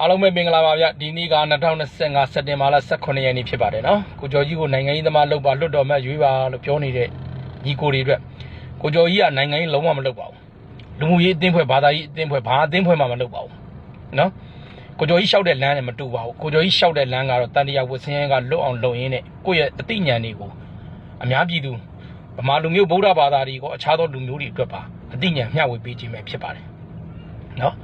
အားလုံးပဲမင်္ဂလာပါဗျဒီနေ့က2025စက်တင်ဘာလ18ရက်နေ့ဖြစ်ပါတယ်နော်ကိုကျော်ကြီးကိုနိုင်ငံရေးသမားလုပ်ပါလွတ်တော်မှတ်ရွေးပါလို့ပြောနေတဲ့ညီကိုတွေအတွက်ကိုကျော်ကြီးကနိုင်ငံရေးလုံးဝမလုပ်ပါဘူးလူမှုရေးအသင်းဖွဲ့ဘာသာရေးအသင်းဖွဲ့ဘာအသင်းဖွဲ့မှမလုပ်ပါဘူးနော်ကိုကျော်ကြီးလျှောက်တဲ့လမ်းနဲ့မတူပါဘူးကိုကျော်ကြီးလျှောက်တဲ့လမ်းကတော့တန်တရားဝတ်စင်းရဲကလွတ်အောင်လုပ်ရင်းနဲ့ကိုယ့်ရဲ့အသိဉာဏ်တွေကိုအများပြည်သူဗမာလူမျိုးဗုဒ္ဓဘာသာတွေကိုအခြားသောလူမျိုးတွေအတွက်ပါအသိဉာဏ်မျှဝေပေးခြင်းပဲဖြစ်ပါတယ်နော်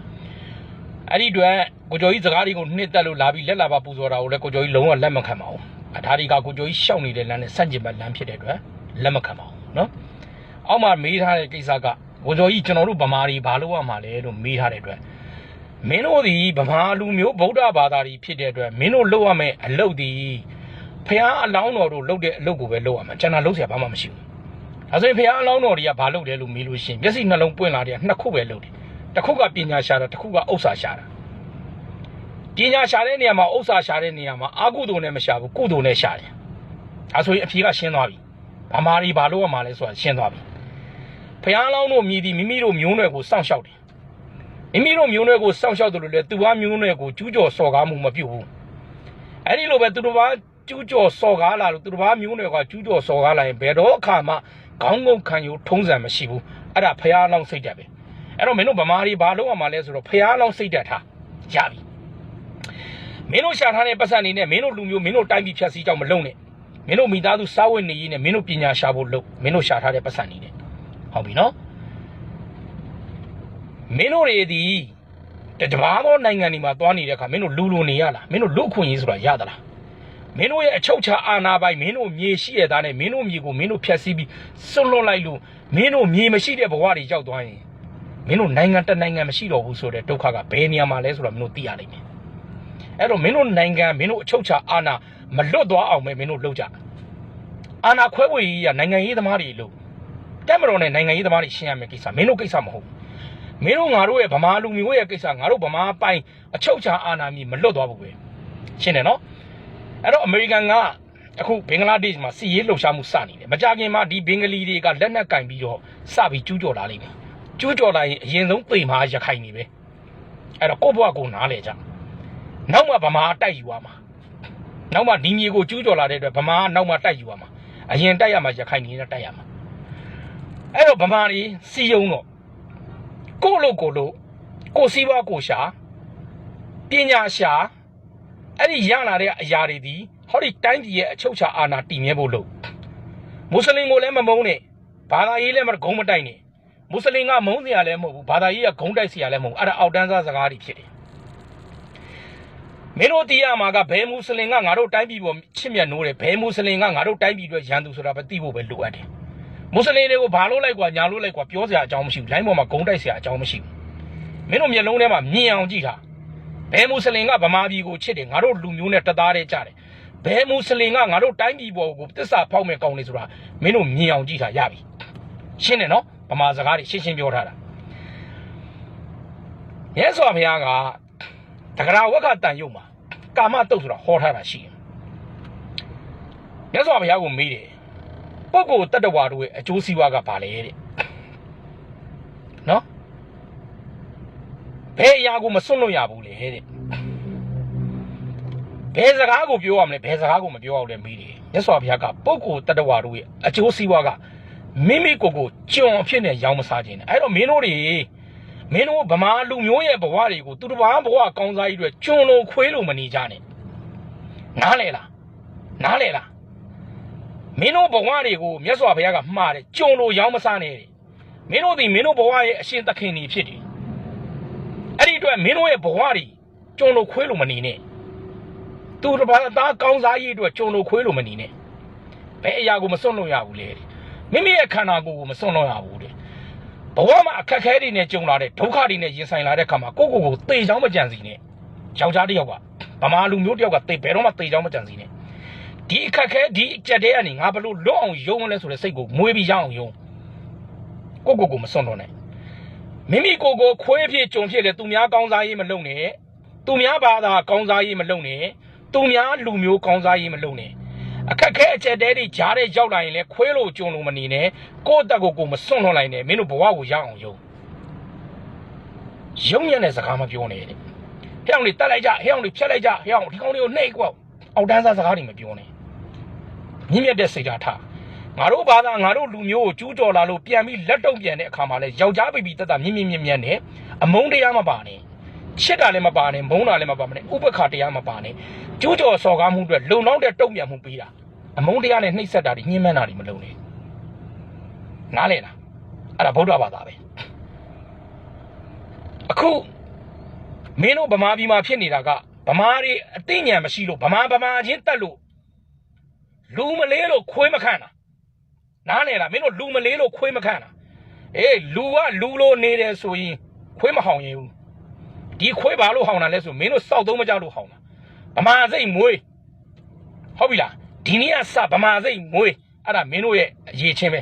အဲ့ဒီအတွက် ကိုကျော်ကြီးစကားတွေကိုနှစ်သက်လို့လာပြီးလက်လာပါပူဇော်တာကိုလည်းကိုကျော်ကြီးလုံးဝလက်မခံပါဘူးအဒါဒီကကိုကျော်ကြီးရှောက်နေတဲ့လမ်းနဲ့ဆန့်ကျင်ဘက်လမ်းဖြစ်တဲ့အတွက်လက်မခံပါဘူးเนาะအောက်မှာမေးထားတဲ့ကိစ္စကကိုကျော်ကြီးကျွန်တော်တို့ဗမာတွေဘာလို့ရမှာလဲလို့မေးထားတဲ့အတွက်မင်းတို့ဒီဗမာလူမျိုးဗုဒ္ဓဘာသာတွေဖြစ်တဲ့အတွက်မင်းတို့လုပ်ရမယ့်အလုပ်ဒီဖះအလောင်းတော်တို့လုပ်တဲ့အလုပ်ကိုပဲလုပ်ရမှာကျွန်တော်လုပ်เสียဘာမှမရှိဘူးဒါဆိုရင်ဖះအလောင်းတော်တွေကဘာလုပ်လဲလို့မေးလို့ရှိရင်မျက်စိနှလုံးပွင့်လာတဲ့နှစ်ခုပဲလုပ်တယ်တစ်ခုကပညာရှာတာတစ်ခုကဥစ္စာရှာတာ ပညာရှာတဲ့နေရာမှာဥစ္စာရှာတဲ့နေရာမှာအာကုသိုလ်နဲ့မရှာဘူးကုသိုလ်နဲ့ရှာတယ်။ဒါဆိုရင်အဖြေကရှင်းသွားပြီ။ဗမာတွေဘာလို့ရမှာလဲဆိုတာရှင်းသွားပြီ။ဖျားလောင်းတို့မြည်သည်မိမိတို့မျိုးနွယ်ကိုစောင့်ရှောက်တယ်။မိမိတို့မျိုးနွယ်ကိုစောင့်ရှောက်တယ်လို့လေသူဘာမျိုးနွယ်ကိုကျူးကျော်စော်ကားမှုမပြုတ်ဘူး။အဲဒီလိုပဲသူတို့ဘာကျူးကျော်စော်ကားလာလို့သူတို့ဘာမျိုးနွယ်ကကျူးကျော်စော်ကားလာရင်ဘယ်တော့အခါမှခေါင်းငုံခံယူထုံးစံမရှိဘူး။အဲ့ဒါဖျားလောင်းစိတ်တက်ပဲ။အဲ့တော့မင်းတို့ဗမာတွေဘာလို့ရမှာလဲဆိုတော့ဖျားလောင်းစိတ်တက်ထားရပြီ။ မင်းတို့ရှာထားတဲ့ပတ်စံနေနဲ့မင်းတို့လူမျိုးမင်းတို့တိုင်းပြည်ဖြတ်စည်းကြောင်းမလုံနဲ့မင်းတို့မိသားစုစားဝတ်နေရေးနဲ့မင်းတို့ပညာရှာဖို့လုပ်မင်းတို့ရှာထားတဲ့ပတ်စံနေနဲ့ဟုတ်ပြီနော်မင်းတို့တွေဒီတဘာသောနိုင်ငံတွေမှာသွားနေတဲ့အခါမင်းတို့လူလူနေရလားမင်းတို့လူအခွင့်ရေးဆိုတာရသလားမင်းတို့ရဲ့အချုပ်ချာအာဏာပိုင်မင်းတို့မြေရှိရသားနဲ့မင်းတို့မြေကိုမင်းတို့ဖျက်ဆီးပြီးစွန့်လွတ်လိုက်လို့မင်းတို့မြေမရှိတဲ့ဘဝတွေရောက်သွားရင်မင်းတို့နိုင်ငံတစ်နိုင်ငံမရှိတော့ဘူးဆိုတဲ့ဒုက္ခကဘယ်နေရာမှာလဲဆိုတာမင်းတို့သိရလိမ့်မယ် အဲ့တော့မင်းတို့နိုင်ငံမင်းတို့အချုပ်ချာအာဏာမလွတ်သွားအောင်ပဲမင်းတို့လုပ်ကြအာဏာခွဲဝေရေးကနိုင်ငံရေးသမားတွေလို့တက်မတော်နဲ့နိုင်ငံရေးသမားတွေရှင်းရမယ်ကိစ္စမင်းတို့ကိစ္စမဟုတ်ဘူးမင်းတို့ငါတို့ရဲ့ဗမာလူမျိုးရဲ့ကိစ္စငါတို့ဗမာပိုင်အချုပ်ချာအာဏာမြည်မလွတ်သွားဘူးပဲရှင်းတယ်နော်အဲ့တော့အမေရိကန်ကအခုဘင်္ဂလားဒေ့ရှ်မှာစီရေးလှုပ်ရှားမှုစနေတယ်မကြခင်မှာဒီဘင်္ဂလီတွေကလက်နက်ကင်ပြီးတော့စပြီးကျူးကျော်လာလိမ့်မယ်ကျူးကျော်လာရင်အရင်ဆုံးပေမှာရခိုင်နေပဲအဲ့တော့ကိုယ့်ဘဝကိုနားလေကြ နောက်မှဗမာတိုက်ယူရမှာနောက်မှဒီမြေကိုကျူးကျော်လာတဲ့အတွက်ဗမာကနောက်မှတိုက်ယူရမှာအရင်တိုက်ရမှာရခိုင်နေနဲ့တိုက်ရမှာအဲ့တော့ဗမာတွေစီယုံတော့ကိုယ့်လို့ကိုယ်လို့ကိုယ်စီးပွားကိုယ်ရှာပညာရှာအဲ့ဒီရလာတဲ့အရာတွေဒီဟောဒီတိုင်းပြည်ရဲ့အချုပ်ချာအာဏာတည်မြဲဖို့လို့မွတ်စလင်ကိုလည်းမမုန်းနဲ့ဘာသာရေးလည်းမဂုံမတိုက်နဲ့မွတ်စလင်ကမုန်းစရာလည်းမဟုတ်ဘူးဘာသာရေးကဂုံတိုက်စရာလည်းမဟုတ်ဘူးအဲ့ဒါအောက်တန်းစားစကားတွေဖြစ်တယ် မင်းတို့တရားမှာကဘယ်မွတ်စလင်ကငါတို့တိုင်းပြည်ပေါ်ချစ်မြတ်နိုးတယ်ဘယ်မွတ်စလင်ကငါတို့တိုင်းပြည်အတွက်ရန်သူဆိုတာပဲသိဖို့ပဲလိုအပ်တယ်မွတ်စလင်တွေကိုဘာလို့လိုက်ကွာညာလို့လိုက်ကွာပြောစရာအကြောင်းမရှိဘူးလိုင်းပေါ်မှာဂုံတိုက်စရာအကြောင်းမရှိဘူးမင်းတို့မျက်လုံးထဲမှာမြင်အောင်ကြည့်တာဘယ်မွတ်စလင်ကဗမာပြည်ကိုချစ်တယ်ငါတို့လူမျိုးနဲ့တသားတည်းကြတယ်ဘယ်မွတ်စလင်ကငါတို့တိုင်းပြည်ပေါ်ကိုတစ္ဆာဖောက်မဲ့ကောင်းနေဆိုတာမင်းတို့မြင်အောင်ကြည့်တာရပြီရှင်းတယ်နော်ဗမာစကားတွေရှင်းရှင်းပြောထားတာရဲစွာဘုရားက တဂရဝက္ခတန်ရုပ်မှာကာမတုတ်ဆိုတာဟောထားတာရှိတယ်မြတ်စွာဘုရားကမေးတယ်ပုဂ္ဂိုလ်တတ္တဝါတို့ရဲ့အကျိုးစီးပွားကဘာလဲတဲ့နော်ဘယ်အရာကိုမစွန့်လွတ်ရဘူးလေတဲ့ဘယ်စကားကိုပြောရမလဲဘယ်စကားကိုမပြောရဘူးလဲမေးတယ်မြတ်စွာဘုရားကပုဂ္ဂိုလ်တတ္တဝါတို့ရဲ့အကျိုးစီးပွားကမိမိကိုယ်ကိုကြုံအဖြစ်နဲ့ရောင်းမစားခြင်းနဲ့အဲ့တော့မင်းတို့တွေ မင်းတို့ဗမာလူမျိုးရဲ့ဘဝတွေကိုသူတစ်ပါးဘဝကောင်းစားကြီးတွေကျွံလို့ခွေးလို့မနေကြနဲ့နားလေလားနားလေလားမင်းတို့ဘဝတွေကိုမြတ်စွာဘုရားကမှားတယ်ကြုံလို့ရောင်းမစားနဲ့တဲ့မင်းတို့ဒီမင်းတို့ဘဝရဲ့အရှင်သခင်ကြီးဖြစ်တယ်အဲ့ဒီအတွက်မင်းတို့ရဲ့ဘဝတွေကြုံလို့ခွေးလို့မနေနဲ့သူတစ်ပါးအသားကောင်းစားရေးအတွက်ကြုံလို့ခွေးလို့မနေနဲ့ဘယ်အရာကိုမစွန့်လို့ရဘူးလေတဲ့မိမိရဲ့ခန္ဓာကိုယ်ကိုမစွန့်လို့ရဘူးတဲ့ ဘဝမှာအခက်အခဲတွေနဲ့ကြုံလာတဲ့ဒုက္ခတွေနဲ့ရင်ဆိုင်လာတဲ့ခါမှာကိုယ့်ကိုယ်ကိုသေချောင်းမကြံစီနဲ့ယောက်ျားတစ်ယောက်ကဗမာလူမျိုးတယောက်ကတေဘယ်တော့မှတေချောင်းမကြံစီနဲ့ဒီအခက်ခဲဒီအကြက်တဲကနေငါဘလို့လွတ်အောင်ယုံမလဲဆိုတဲ့စိတ်ကိုမွေးပြီးရအောင်ယုံကိုကိုကိုမစွန့်တော့နဲ့မိမိကိုကိုခွေးဖြစ်ကြုံဖြစ်လေသူများကောင်းစားရေးမလုပ်နဲ့သူများဘာသာကောင်းစားရေးမလုပ်နဲ့သူများလူမျိုးကောင်းစားရေးမလုပ်နဲ့ အခက်ခဲအကြက်တဲတွေကြားတဲ့ရောက်လာရင်လဲခွေးလို့ကြုံလို့မနေနဲ့ကိုယ့်အတက်ကိုကိုမစွန့်တော့လိုက်နဲ့မင်းတို့ဘဝကိုရအောင်ယုံယုံညံ့တဲ့စကားမပြောနဲ့တဲ့ဟဲ့အောင်လေးတက်လိုက်ကြဟဲ့အောင်လေးဖြတ်လိုက်ကြဟဲ့အောင်ဒီကောင်လေးကိုနှိပ်ကွာအောက်တန်းစားစကားတွေမပြောနဲ့မြင့်မြတ်တဲ့စိတ်ဓာတ်ထားငါတို့ဘာသာငါတို့လူမျိုးကိုကျူးကျော်လာလို့ပြန်ပြီးလက်တုံပြန်တဲ့အခါမှာလဲယောက်ျားပိပီတက်တာမြင့်မြင့်မြင့်မြတ်နဲ့အမုန်းတရားမပါနဲ့ ချစ်တာလည်းမပါနဲ့မုန်းတာလည်းမပါနဲ့ဥပက္ခတရားမပါနဲ့ကျူးကျော်စော်ကားမှုအတွက်လုံလောက်တဲ့တုံ့ပြန်မှုပေးတာအမုန်းတရားနဲ့နှိပ်စက်တာတွေညှဉ်းပန်းတာတွေမလုပ်နဲ့နားလဲလားအဲ့ဒါဗုဒ္ဓဘာသာပဲအခုမင်းတို့ဗမာပြည်မှာဖြစ်နေတာကဗမာတွေအသိဉာဏ်မရှိလို့ဗမာဗမာချင်းတက်လို့လူမလေးလို့ခွေးမခန့်တာနားလဲလားမင်းတို့လူမလေးလို့ခွေးမခန့်တာအေးလူကလူလို့နေတယ်ဆိုရင်ခွေးမဟောင်ရင်ဘူး ဒီခွေးဘာလို့ဟောင်တာလဲဆိုမင်းတို့စောက်သုံးမကြလို့ဟောင်တာဗမာစိတ်မွေးဟုတ်ပြီလားဒီနေ့ကစဗမာစိတ်မွေးအဲ့ဒါမင်းတို့ရဲ့အရေးချင်းပဲ